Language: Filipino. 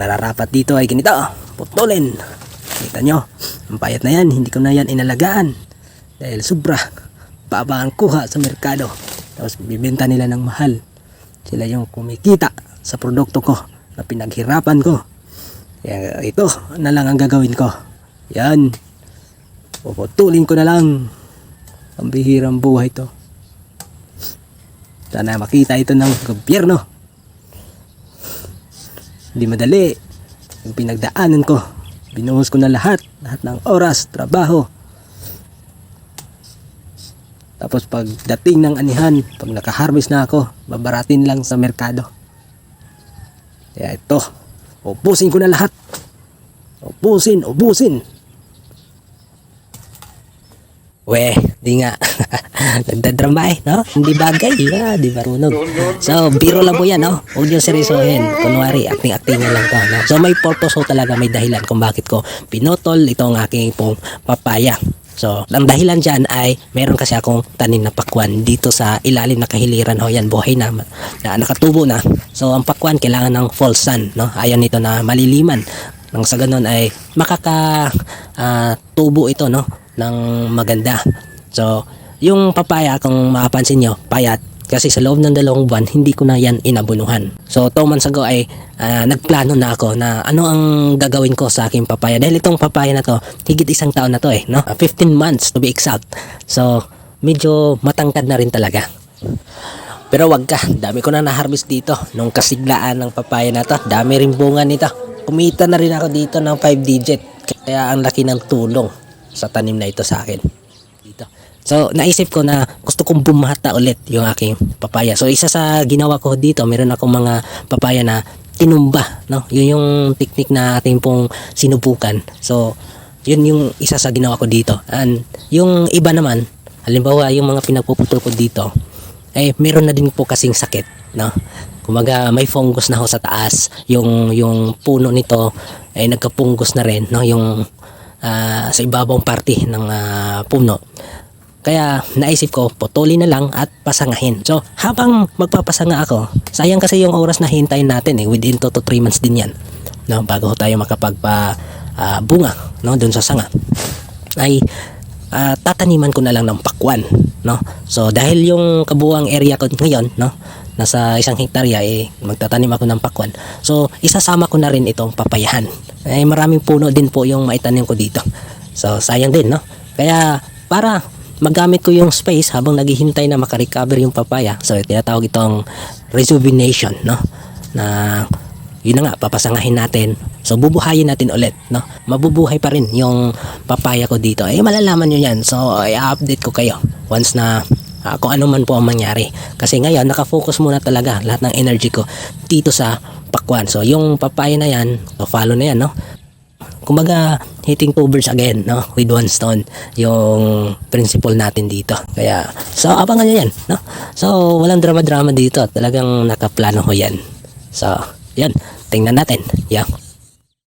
Nararapat dito ay ganito, putulin. Kita nyo, ang payat na yan, hindi ko na yan inalagaan. Dahil sobra, baba ang kuha sa merkado. Tapos bibenta nila ng mahal. Sila yung kumikita sa produkto ko na pinaghirapan ko. Kaya ito na lang ang gagawin ko. Yan. Puputulin ko na lang. Ang bihirang buhay to. Sana makita ito ng gobyerno. Hindi madali. Yung pinagdaanan ko. Binuhos ko na lahat. Lahat ng oras, trabaho. Tapos pag dating ng anihan, pag nakaharvest na ako, babaratin lang sa merkado. Kaya ito, ubusin ko na lahat. Ubusin, ubusin. We, di nga. Nagdadrama no? Hindi bagay, yeah, di marunong. So, biro lang po yan, no? Huwag yung seryosohin. Kunwari, acting-acting lang to, no? So, may purpose ko talaga, may dahilan kung bakit ko pinotol itong aking pong papaya. So, ang dahilan dyan ay meron kasi akong tanim na pakwan dito sa ilalim na kahiliran. O yan, buhay na, na nakatubo na. So, ang pakwan kailangan ng full sun, no? Ayaw nito na maliliman. Nang sa ganun ay makaka ah, tubo ito, no? Ng maganda. So, yung papaya, kung mapapansin nyo, payat. Kasi sa loob ng dalawang buwan, hindi ko na yan inabunuhan. So, two months ago ay ah, nagplano na ako na ano ang gagawin ko sa aking papaya. Dahil itong papaya na to, higit isang taon na to eh. No? Ah, 15 months to be exact. So, medyo matangkad na rin talaga. Pero wag ka, dami ko na na-harvest dito nung kasiglaan ng papaya na to. Dami rin bunga nito. Kumita na rin ako dito ng 5 digit. Kaya ang laki ng tulong sa tanim na ito sa akin. Dito. So, naisip ko na gusto kong bumata ulit yung aking papaya. So, isa sa ginawa ko dito, meron akong mga papaya na tinumba, no? Yun yung technique na ating pong sinubukan. So, yun yung isa sa ginawa ko dito. And yung iba naman, halimbawa yung mga pinagpuputol ko dito, eh meron na din po kasing sakit, no? Kumaga may fungus na ho sa taas. Yung yung puno nito ay nagkapunggos na rin, no? Yung ah, sa ibabang parte ng ah, puno. Kaya naisip ko, putulin na lang at pasangahin. So, habang magpapasanga ako, sayang kasi yung oras na hintayin natin eh, within 2 to 3 months din yan. No, bago tayo makapagpa ah, bunga no, dun sa sanga. Ay ah, tataniman ko na lang ng pakwan, no? So, dahil yung kabuang area ko ngayon, no, nasa isang hektarya eh magtatanim ako ng pakwan. So, isasama ko na rin itong papayahan. Eh maraming puno din po yung maitanim ko dito. So, sayang din, no? Kaya para magamit ko yung space habang naghihintay na makarecover yung papaya. So, tinatawag itong rejuvenation, no? Na yun na nga, papasangahin natin. So, bubuhayin natin ulit, no? Mabubuhay pa rin yung papaya ko dito. Eh, malalaman nyo yan. So, i-update ko kayo once na ah, kung ano man po ang mangyari. Kasi ngayon, nakafocus muna talaga lahat ng energy ko dito sa pakwan. So, yung papaya na yan, follow na yan, no? Kumbaga, hitting two birds again, no? With one stone. Yung principle natin dito. Kaya, so, abangan nyo yan, no? So, walang drama-drama dito. Talagang nakaplano ko yan. So, yan. Tingnan natin. Yeah.